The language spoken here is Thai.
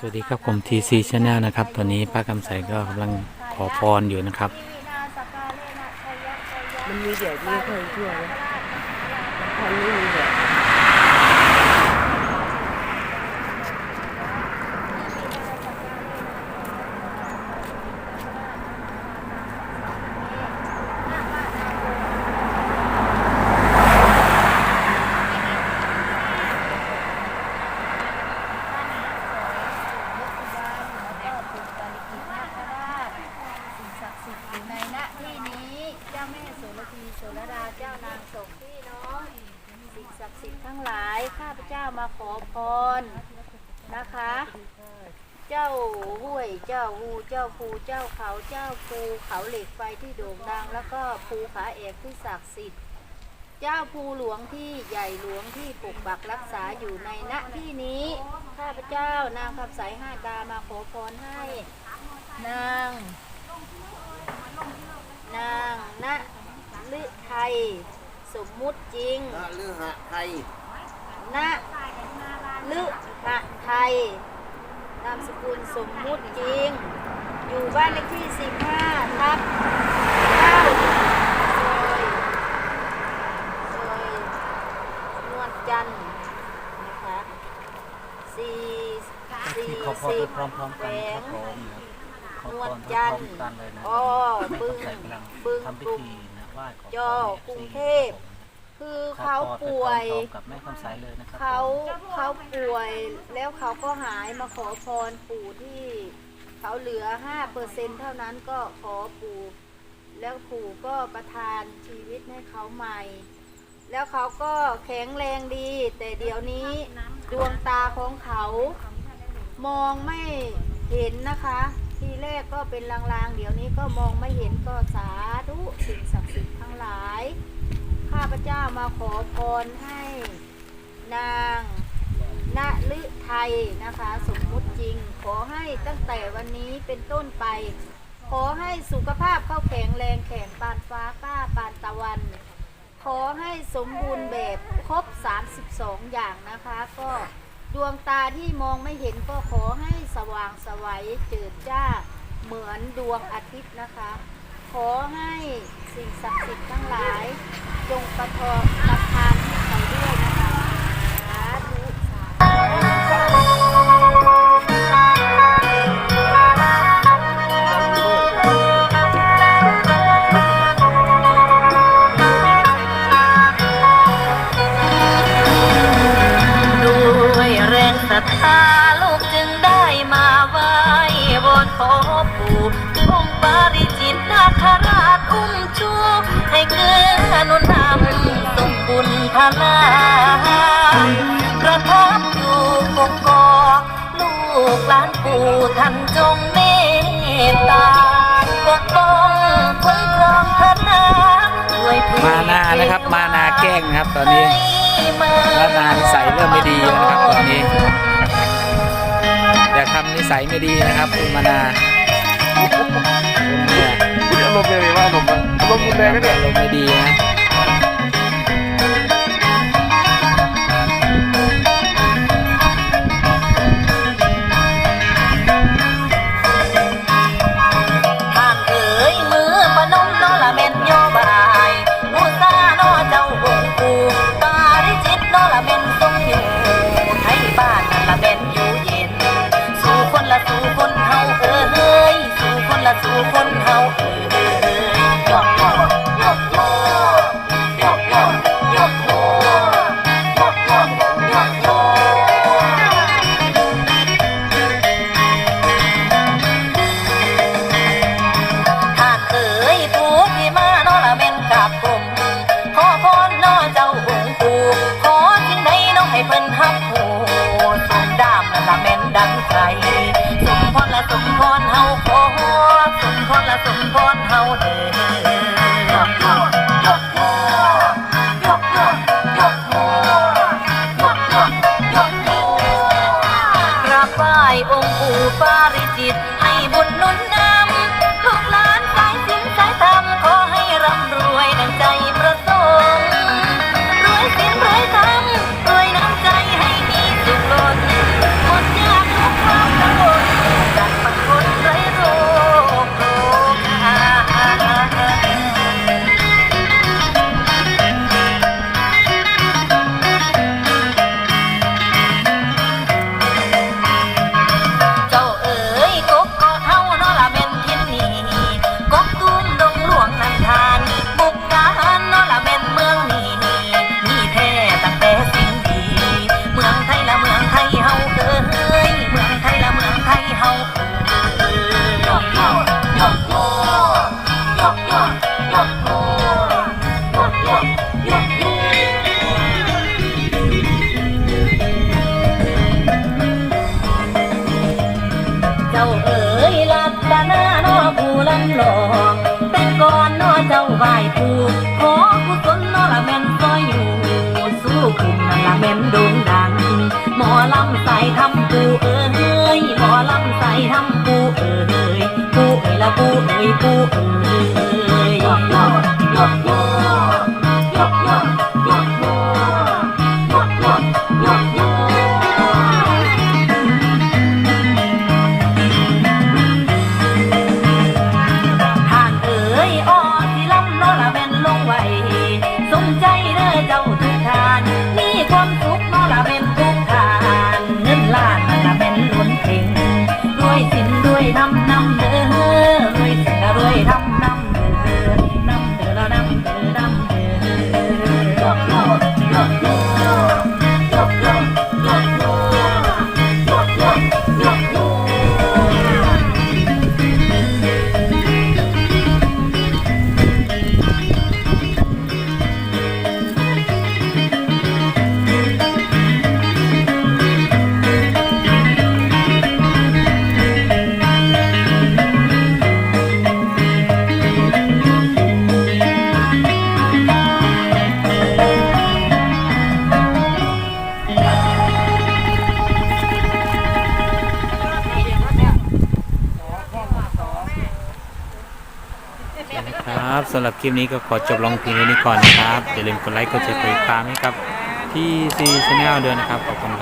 สวัสดีครับผม TC Channel นะครับ ตอนนี้ป้ากำใสก็กำลังขอพรอยู่นะครับ มันมีเดี๋ยวนี้เคยเชื่อไหมตอนนี้มีเดี๋ยว อยู่ในณที่นี้เจ้าแม่โสระพีโสระดาเจ้านางสงพี่น้องสิ่งศักดิ์สิทธิ์ทั้งหลายข้าพ เจ้ามาขอพรนะคะ เจ้าห้วย เจ้าหูเจ้าภูเจ้าเขา เจ้าภูเขาเหล็กไฟที่โด่งดัง แล้วก็ภูผาเอกที่ศักดิ์สิทธิ์ เจ้าภูหลวงที่ใหญ่หลวงที่ปกปักรักษาอยู่ในณที่นี้ ข้าพเจ้านางคำใสห้าตามาขอพรให้ นาง นางณฤทัยสมมุติจริงพระฤหะไทย ณฤหะไทย นามสกุลสมมุติจริง อยู่บ้านเลขที่ 15ทับ9ซอยซอยนวลจันทร์นะคะสี่สี่ขอพรสิไปบพร้อมๆแหวกันครับงผมขอนวพลรไปจันพทร้อร์มกันเลยนะอ้อแม่บึ้งกำใสกำลังบึ้งทำพิกลุ่มธีนะไหว้ขอพร จอให้กรุง FC เทพ คือครับเขาพรไปป่วยพร้อมๆกับแม่คำใสเลยนะครับเขาผมเขาป่วยแล้วเขาก็หายมาขอพรปู่ที่เขาเหลือห้าเปอร์เซ็นเท่านั้นก็ขอปู่แล้วปู่ก็ประทานชีวิตให้เขาใหม่ แล้วเขาก็แข็งแรงดี แต่เดี๋ยวนี้ดวงตาของเขามองไม่เห็นนะคะ ทีแรกก็เป็นลางๆ เดี๋ยวนี้ก็มองไม่เห็นก็สาธุสิ่งศักดิ์สิทธิ์ทั้งหลาย ข้าพเจ้ามา ขอพรให้นางณฤทัยนะคะ สมมุติจริง ขอให้ตั้งแต่วันนี้เป็นต้นไป ขอให้สุขภาพเข้าแข็งแรงแข็งปานฟ้ากล้าปานตะวัน ขอให้สมบูรณ์แบบครบ 32 อย่างนะคะ ก็ดวงตาที่มองไม่เห็นก็ขอให้สว่างสวัยเจิดจ้าเหมือนดวงอาทิตย์นะคะ ขอให้สิ่งศักดิ์สิทธิ์ทั้งหลาย จงประทองประทานให้เขาด้วยนะคะสาธุสาธุด้วยแรงศรัทธาลูกจึงได้มาไหว้บนขอปู่องค์ปาริ นุนนำสมบุญพลาประทับอยู่กกอกลูกหลานปู่ท่านจงเมตตาปกป้องคุ้มครองพระนาด้วยเพชรมานานะครับ มานาแกล้งนะครับตอนนี้มานานิสัยเริ่มไม่ดีแล้วนะครับตอนนี้อย่าทำนิสัยไม่ดีนะครับคุณมานาคุณเนี่ยอารมณ์ยังไงว่าอารมณ์อารมณ์รุนแรงนะเนี่ยอารมณ์ไม่ดีนะ รละสมพรเฮา อนนอเจ้าไหวผู้ขอกุศลเนอละแม่นซอยอยู่ สู้คุมนั่นละแม่นโด่งดัง หมอลำใส่ทำปูเอ้ยหมอลำใส่ทำปูเอ้ยปูเอ้ยละปูเอ้ยปูเอ้ย ครับสำหรับคลิปนี้ก็ขอจบลงเพียงเท่านี้ก่อนนะครับอย่าลืมกดไลค์กดแชร์กดติดตามให้กับที่ซีชแนลด้วยนะครับขอบคุณ